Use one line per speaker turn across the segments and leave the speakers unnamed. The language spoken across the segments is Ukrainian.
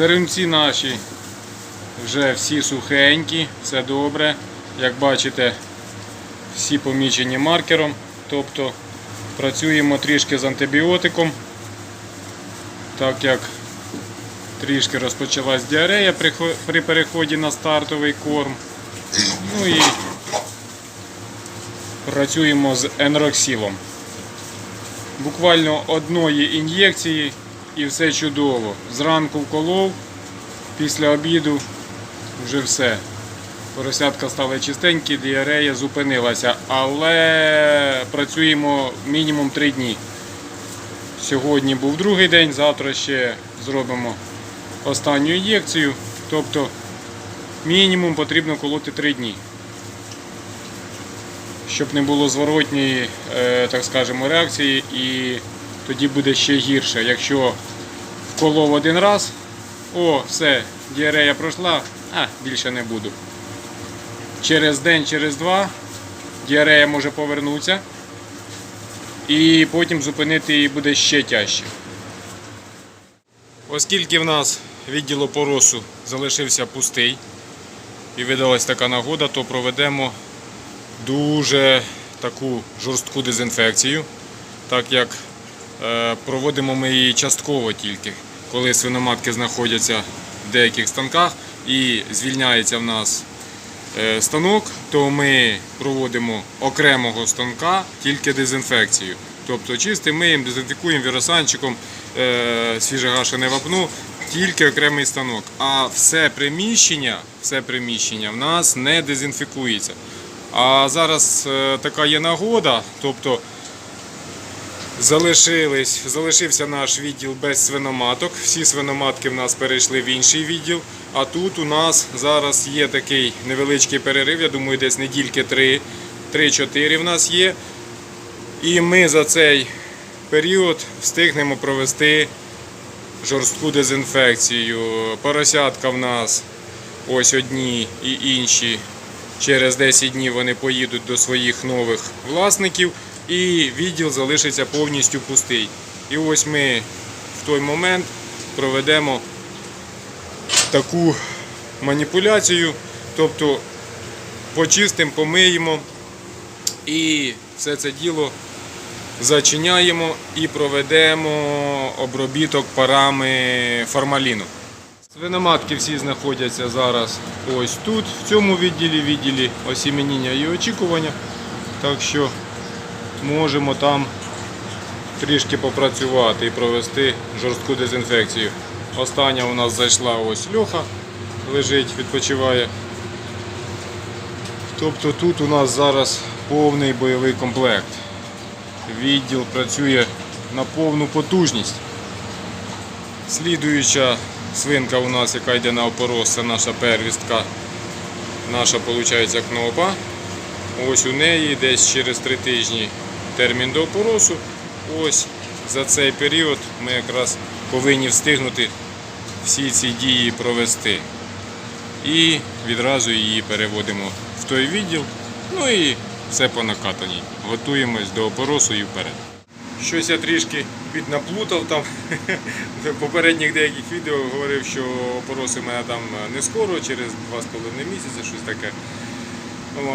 Сиремці наші вже всі сухенькі, все добре. Як бачите, всі помічені маркером. Тобто працюємо трішки з антибіотиком, так як трішки розпочалась діарея при переході на стартовий корм. Ну і працюємо з енроксілом. Буквально одної ін'єкції і все чудово. Зранку вколов, після обіду вже все. Поросятка стали чистенькі, діарея зупинилася, але працюємо мінімум 3 дні. Сьогодні був другий день, завтра ще зробимо останню ін'єкцію. Тобто мінімум потрібно колоти 3 дні. Щоб не було зворотньої, е, так скажемо, реакції, і тоді буде ще гірше. Якщо вколов один раз, о, все, діарея пройшла, а більше не буду. Через день, через два діарея може повернутися, і потім зупинити її буде ще тяжче. Оскільки в нас відділ опоросу залишився пустий і видалась така нагода, то проведемо дуже таку жорстку дезінфекцію, так як проводимо ми її частково тільки, коли свиноматки знаходяться в деяких станках і звільняється в нас е, станок, то ми проводимо окремого станка тільки дезінфекцію. Тобто чистим миємо, дезінфікуємо віросанчиком, е, свіжегашене вапно, тільки окремий станок. А все приміщення, все приміщення в нас не дезінфікується. А зараз е, така є нагода, тобто залишились, залишився наш відділ без свиноматок. Всі свиноматки в нас перейшли в інший відділ. А тут у нас зараз є такий невеличкий перерив, я думаю, десь недільки 3, 3-4 в нас є. І ми за цей період встигнемо провести жорстку дезінфекцію. Поросятка в нас ось одні і інші. Через 10 днів вони поїдуть до своїх нових власників і відділ залишиться повністю пустий. І ось ми в той момент проведемо таку маніпуляцію, тобто почистимо, помиємо і все це діло зачиняємо і проведемо обробіток парами формаліну. Свиноматки всі знаходяться зараз ось тут, в цьому відділі, відділі осіменіння і очікування. Так що можемо там трішки попрацювати і провести жорстку дезінфекцію. Остання у нас зайшла ось льоха, лежить, відпочиває. Тобто тут у нас зараз повний бойовий комплект. Відділ працює на повну потужність. Слідуюча свинка у нас, яка йде на опорос, це наша первістка, наша виходить кнопа. Ось у неї десь через три тижні термін до. Ось за цей період ми якраз повинні встигнути всі ці дії провести. І відразу її переводимо в той відділ. Ну і все по накатаній. Готуємось до опоросу і вперед. Щось я трішки піднаплутав там. В попередніх деяких відео говорив, що опороси в мене там не скоро, через 2,5 місяці, щось таке.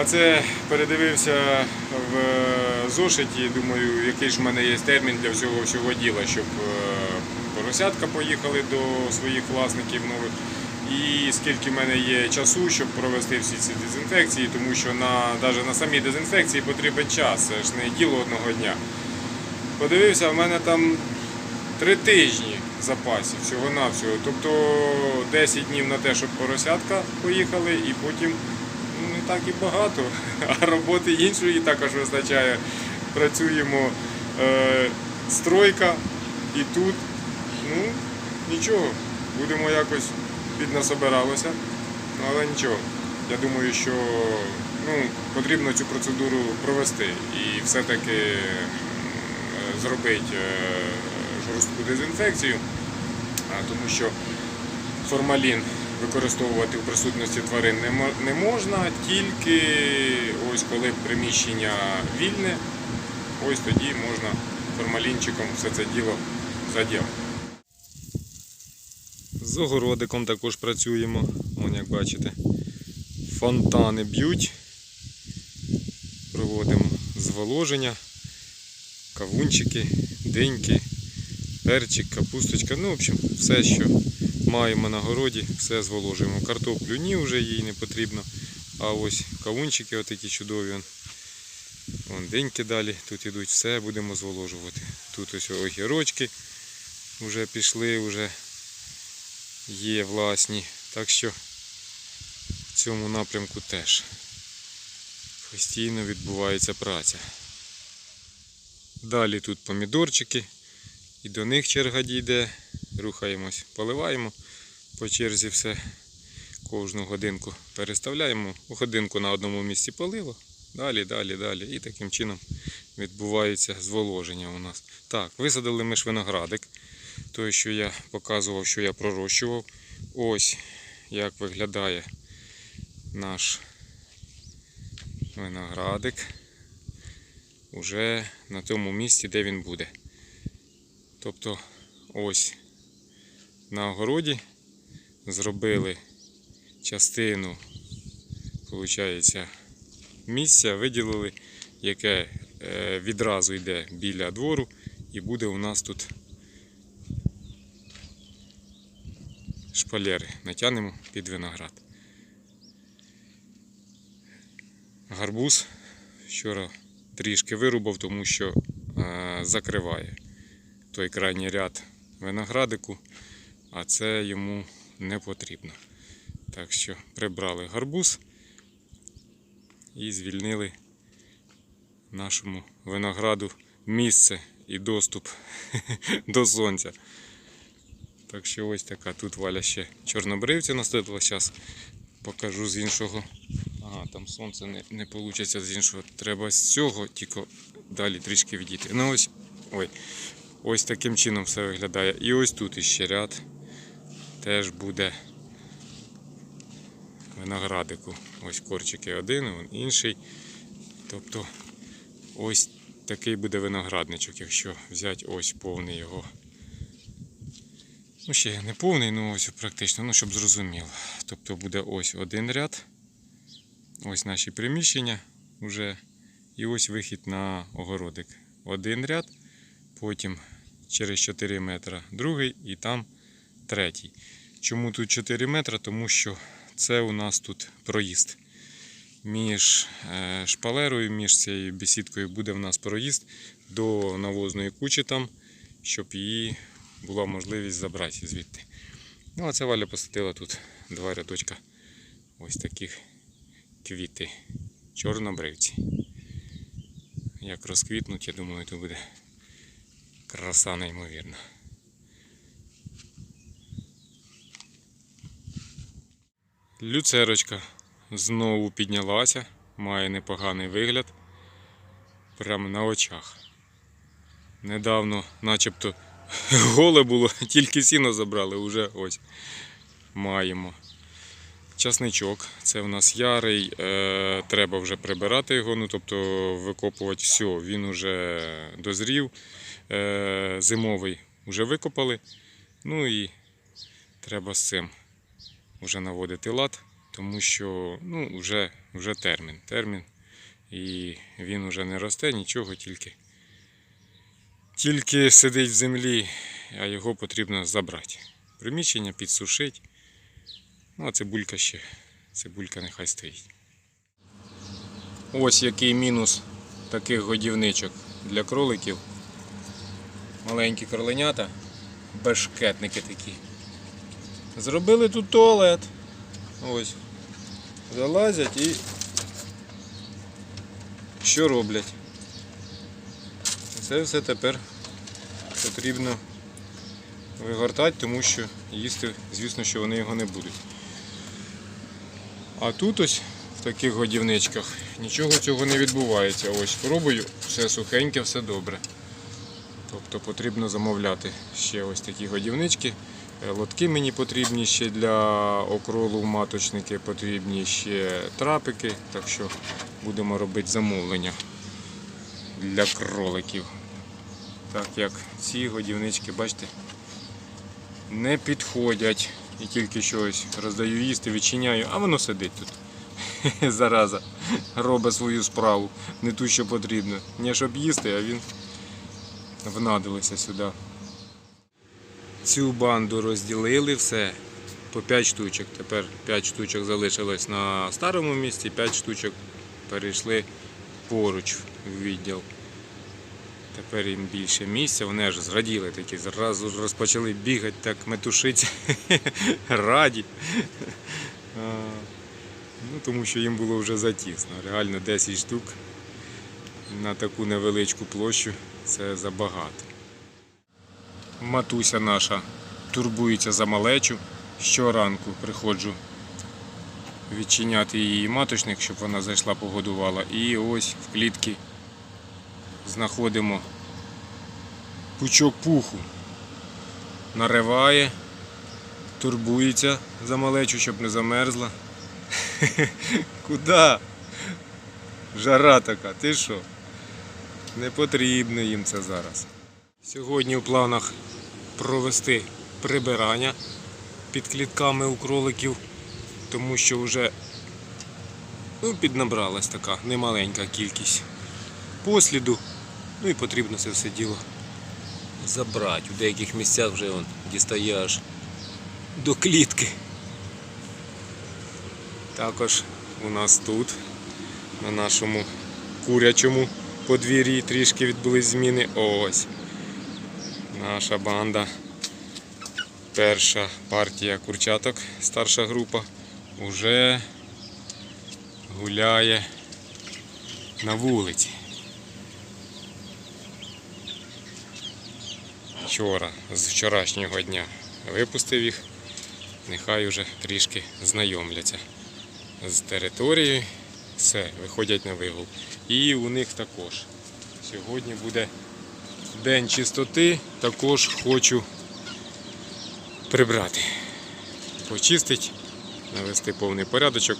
А це передивився в зошиті, думаю, який ж в мене є термін для всього всього діла, щоб е, поросятка поїхали до своїх власників нових. І скільки в мене є часу, щоб провести всі ці дезінфекції, тому що на, навіть на самій дезінфекції потрібен час, це ж не діло одного дня. Подивився, в мене там три тижні запасів всього-навсього. Тобто 10 днів на те, щоб поросятка поїхали, і потім так і багато, а роботи іншої також вистачає. Працюємо е, стройка і тут. Ну, нічого, будемо якось піднасобиралося, але нічого. Я думаю, що ну, потрібно цю процедуру провести і все-таки е, зробити е, жорстку дезінфекцію, тому що формалін використовувати в присутності тварин не можна, тільки ось коли приміщення вільне, ось тоді можна формалінчиком все це діло заділити. З огородиком також працюємо. Вон, як бачите, фонтани б'ють. Проводимо зволоження, кавунчики, диньки, перчик, капусточка. Ну, в общем, все, що маємо на городі, все зволожуємо. Картоплю ні, вже їй не потрібно. А ось кавунчики отакі чудові. он. Вон деньки далі тут ідуть, все будемо зволожувати. Тут ось огірочки вже пішли, вже є власні. Так що в цьому напрямку теж постійно відбувається праця. Далі тут помідорчики, і до них черга дійде. Рухаємось, поливаємо по черзі все. Кожну годинку переставляємо. У годинку на одному місці полило. Далі, далі, далі. І таким чином відбувається зволоження у нас. Так, висадили ми ж виноградик. Той, що я показував, що я пророщував. Ось як виглядає наш виноградик. Уже на тому місці, де він буде. Тобто ось на огороді зробили частину, виходить, місця виділили, яке е, відразу йде біля двору, і буде у нас тут шпалери. Натягнемо під виноград. Гарбуз вчора трішки вирубав, тому що е, закриває той крайній ряд виноградику, а це йому не потрібно. Так що прибрали гарбуз і звільнили нашому винограду місце і доступ до сонця. Так що ось така тут валя ще чорнобривця насадила. Зараз покажу з іншого. Ага, там сонце не, не вийде з іншого. Треба з цього, тільки далі трішки відійти. Ну ось, ой, ось таким чином все виглядає. І ось тут іще ряд теж буде виноградику. Ось корчики один, вон інший. Тобто ось такий буде виноградничок, якщо взяти ось повний його. Ну, ще не повний, ну ось практично, ну щоб зрозуміло. Тобто буде ось один ряд, ось наші приміщення вже, і ось вихід на огородик. Один ряд, потім через 4 метри другий і там третій. Чому тут 4 метри? Тому що це у нас тут проїзд. Між е, шпалерою, між цією бесідкою буде в нас проїзд до навозної кучі там, щоб її була можливість забрати звідти. Ну, а це Валя посадила тут два рядочка ось таких квіти. Чорнобривці. Як розквітнуть, я думаю, то буде краса неймовірна. Люцерочка знову піднялася, має непоганий вигляд. Прямо на очах. Недавно начебто голе було, тільки сіно забрали, вже ось маємо. Часничок, це в нас ярий, е, треба вже прибирати його, ну тобто викопувати все, він вже дозрів. Е, зимовий вже викопали. Ну і треба з цим вже наводити лад, тому що ну, вже, вже термін. термін. І він вже не росте, нічого, тільки тільки сидить в землі, а його потрібно забрати. Приміщення підсушити. Ну, а цибулька ще. Цибулька нехай стоїть. Ось який мінус таких годівничок для кроликів. Маленькі кроленята, бешкетники такі. Зробили тут туалет. Ось. Залазять і що роблять? Це все тепер потрібно вигортати, тому що їсти, звісно, що вони його не будуть. А тут ось в таких годівничках нічого цього не відбувається. Ось пробую, все сухеньке, все добре. Тобто потрібно замовляти ще ось такі годівнички. Е, Лотки мені потрібні ще для окролу маточники, потрібні ще трапики, так що будемо робити замовлення для кроликів. Так як ці годівнички, бачите, не підходять. І тільки щось роздаю їсти, відчиняю, а воно сидить тут. Зараза. Робить свою справу. Не ту, що потрібно. Не щоб їсти, а він внадилися сюди. Цю банду розділили все по 5 штучок. Тепер 5 штучок залишилось на старому місці, 5 штучок перейшли поруч в відділ. Тепер їм більше місця, вони аж зраділи такі, зразу розпочали бігати, так метушитися, раді. Ну, тому що їм було вже затісно. Реально 10 штук на таку невеличку площу це забагато. Матуся наша турбується за малечу. Щоранку приходжу відчиняти її маточник, щоб вона зайшла погодувала. І ось в клітці знаходимо пучок пуху. Нариває, турбується за малечу, щоб не замерзла. Куда? Жара така, ти що? Не потрібно їм це зараз. Сьогодні у планах провести прибирання під клітками у кроликів, тому що вже ну, піднабралась така немаленька кількість посліду. Ну і потрібно це все діло забрати. У деяких місцях вже он дістає аж до клітки. Також у нас тут, на нашому курячому подвір'ї, трішки відбулись зміни. Ось наша банда. Перша партія курчаток, старша група, вже гуляє на вулиці. Вчора, з вчорашнього дня випустив їх, нехай вже трішки знайомляться з територією. Все, виходять на вигул. І у них також. Сьогодні буде день чистоти, також хочу прибрати, почистити, навести повний порядочок,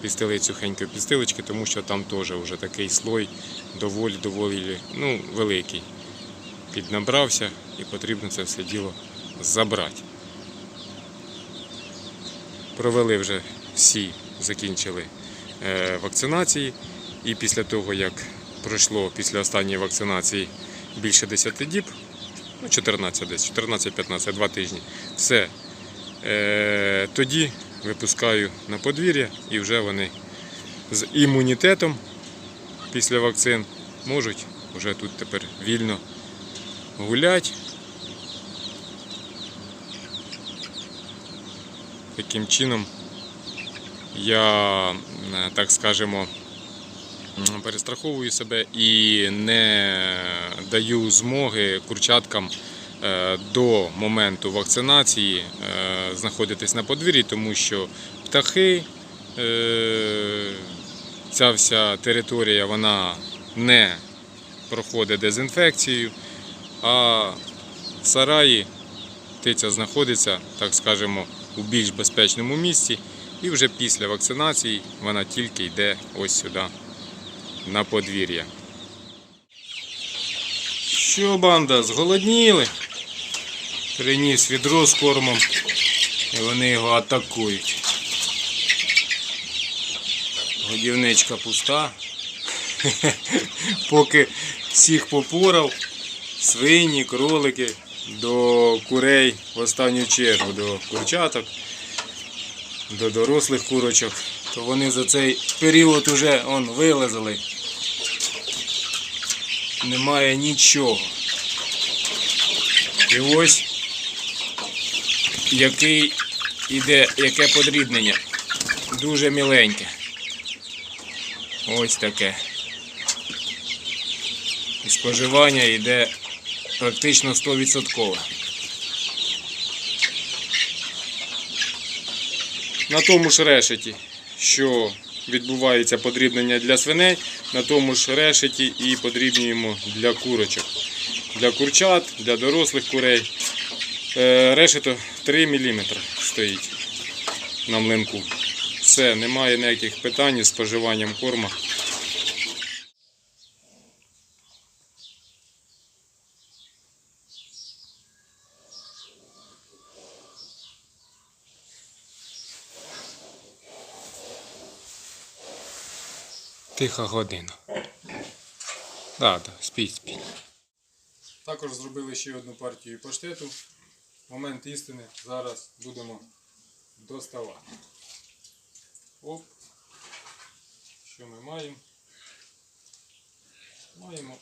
підстелити сухенько підстилочки, тому що там теж вже такий слой доволі доволі ну, великий. Піднабрався і потрібно це все діло забрати. Провели вже всі, закінчили е, вакцинації, і після того, як пройшло після останньої вакцинації більше 10 діб, ну 14 десь, 14-15, 2 тижні, все. Е, тоді випускаю на подвір'я і вже вони з імунітетом після вакцин можуть вже тут тепер вільно гулять. Таким чином я, е, так скажемо, перестраховую себе і не даю змоги курчаткам е, до моменту вакцинації е, знаходитись на подвір'ї, тому що птахи, е, ця вся територія вона не проходить дезінфекцію, а в сараї птиця знаходиться, так скажемо, у більш безпечному місці. І вже після вакцинації вона тільки йде ось сюди на подвір'я. Що, банда, зголодніли? Приніс відро з кормом і вони його атакують. Годівничка пуста. Поки всіх попорав, свині, кролики, до курей в останню чергу, до курчаток, до дорослих курочок, то вони за цей період уже он, вилазили. Немає нічого. І ось який іде, яке подрібнення. Дуже міленьке. Ось таке. І споживання йде практично 100%. На тому ж решеті, що відбувається подрібнення для свиней, на тому ж решеті і подрібнюємо для курочок. Для курчат, для дорослих курей. Е, Решето 3 мм стоїть на млинку. Все, немає ніяких питань з споживанням корма. Тиха година. Да, да, спіть, спіть. Також зробили ще одну партію паштету. Момент істини. Зараз будемо доставати. Оп. Що ми маємо? Маємо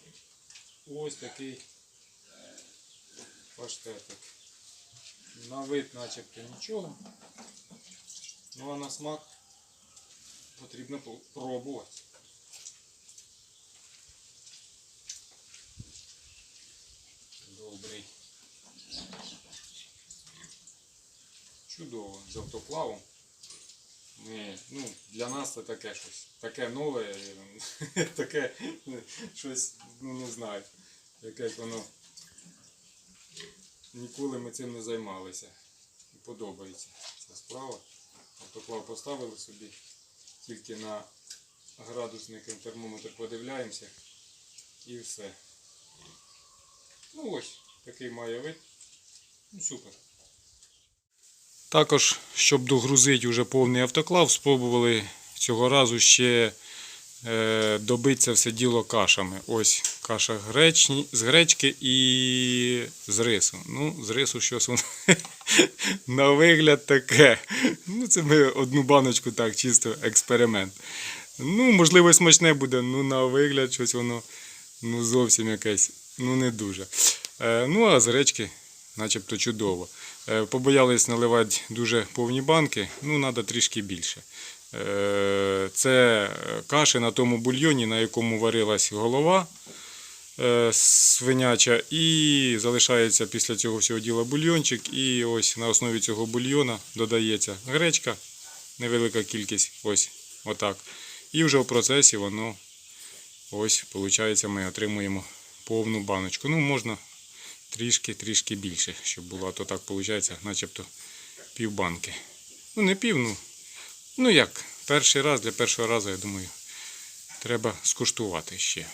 ось такий паштетик. На вид начебто нічого. Ну а на смак потрібно пробувати. Чудово, з автоклавом. Ми, ну, для нас це таке щось. Таке нове, таке щось, ну не знаю, якесь воно. Ніколи ми цим не займалися. Подобається ця справа. Автоклав поставили собі, тільки на градусник термометр подивляємося і все. Ну ось, такий має вид. Ну супер. Також, щоб догрузити вже повний автоклав, спробували цього разу ще е, добити це все діло кашами. Ось каша гречні, з гречки і з рису. Ну, з рису щось воно на вигляд таке. Ну, це ми одну баночку так, чисто експеримент. Ну, можливо, смачне буде, ну на вигляд щось воно ну, зовсім якесь, ну не дуже. Е, ну, а з гречки начебто чудово. Е, Побоялись наливати дуже повні банки, ну треба трішки більше. Е, Це каші на тому бульйоні, на якому варилась голова е, свиняча, і залишається після цього всього діла бульйончик. І ось на основі цього бульйона додається гречка, невелика кількість, ось отак. І вже в процесі воно ось, виходить, ми отримуємо повну баночку. Ну, можна трішки-трішки більше, щоб було, а то так виходить, начебто пів банки. Ну, не пів, ну, ну як, перший раз для першого разу, я думаю, треба скуштувати ще,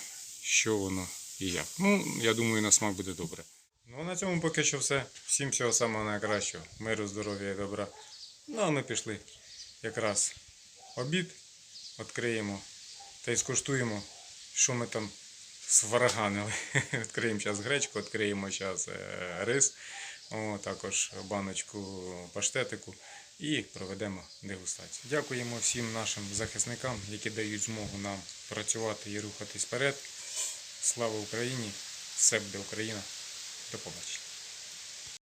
що воно і як. Ну, я думаю, на смак буде добре. Ну, а на цьому поки що все. Всім всього самого найкращого. Миру, здоров'я і добра. Ну, а ми пішли якраз обід, відкриємо та й скуштуємо, що ми там сварганили. Відкриємо зараз гречку, відкриємо зараз рис, о, також баночку паштетику і проведемо дегустацію. Дякуємо всім нашим захисникам, які дають змогу нам працювати і рухатись вперед. Слава Україні! Все буде Україна! До побачення!